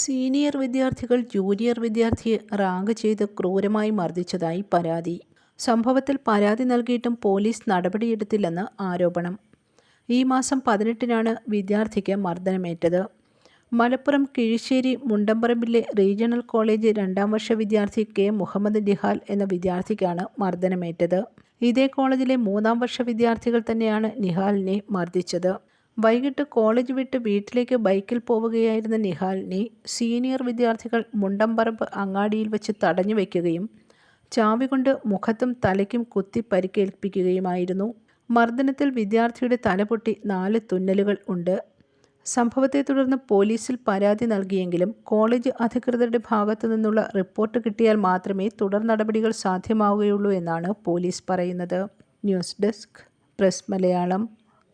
Senior വിദ്യാർത്ഥികൾ junior വിദ്യാർത്ഥിയെ rank ചെയ്ത് ക്രൂരമായി മർദ്ദിച്ചതായി പരാതി. സംഭവത്തിൽ പരാതി നൽകിയിട്ടും പോലീസ് നടപടിയെടുത്തില്ലെന്ന് ആരോപണം. ഈ മാസം പതിനെട്ടിനാണ് വിദ്യാർത്ഥിക്ക് മർദ്ദനമേറ്റത്. മലപ്പുറം കിഴിശ്ശേരി മുണ്ടമ്പറമ്പിലെ റീജിയണൽ കോളേജ് രണ്ടാം വർഷ വിദ്യാർത്ഥി കെ മുഹമ്മദ് നിഹാൽ എന്ന വിദ്യാർത്ഥിക്കാണ് മർദ്ദനമേറ്റത്. ഇതേ കോളേജിലെ മൂന്നാം വർഷ വിദ്യാർത്ഥികൾ തന്നെയാണ് നിഹാലിനെ മർദ്ദിച്ചത്. വൈകിട്ട് കോളേജ് വിട്ട് വീട്ടിലേക്ക് ബൈക്കിൽ പോവുകയായിരുന്ന നിഹാലിനെ സീനിയർ വിദ്യാർത്ഥികൾ മുണ്ടമ്പറമ്പ് അങ്ങാടിയിൽ വെച്ച് തടഞ്ഞു വയ്ക്കുകയും ചാവി കൊണ്ട് മുഖത്തും തലയ്ക്കും കുത്തി പരിക്കേൽപ്പിക്കുകയുമായിരുന്നു. മർദ്ദനത്തിൽ വിദ്യാർത്ഥിയുടെ തലപൊട്ടി നാല് തുന്നലുകൾ ഉണ്ട്. സംഭവത്തെ തുടർന്ന് പോലീസിൽ പരാതി നൽകിയെങ്കിലും കോളേജ് അധികൃതരുടെ ഭാഗത്തു നിന്നുള്ള റിപ്പോർട്ട് കിട്ടിയാൽ മാത്രമേ തുടർ നടപടികൾ സാധ്യമാവുകയുള്ളൂ എന്നാണ് പോലീസ് പറയുന്നത്. News desk press Malayalam.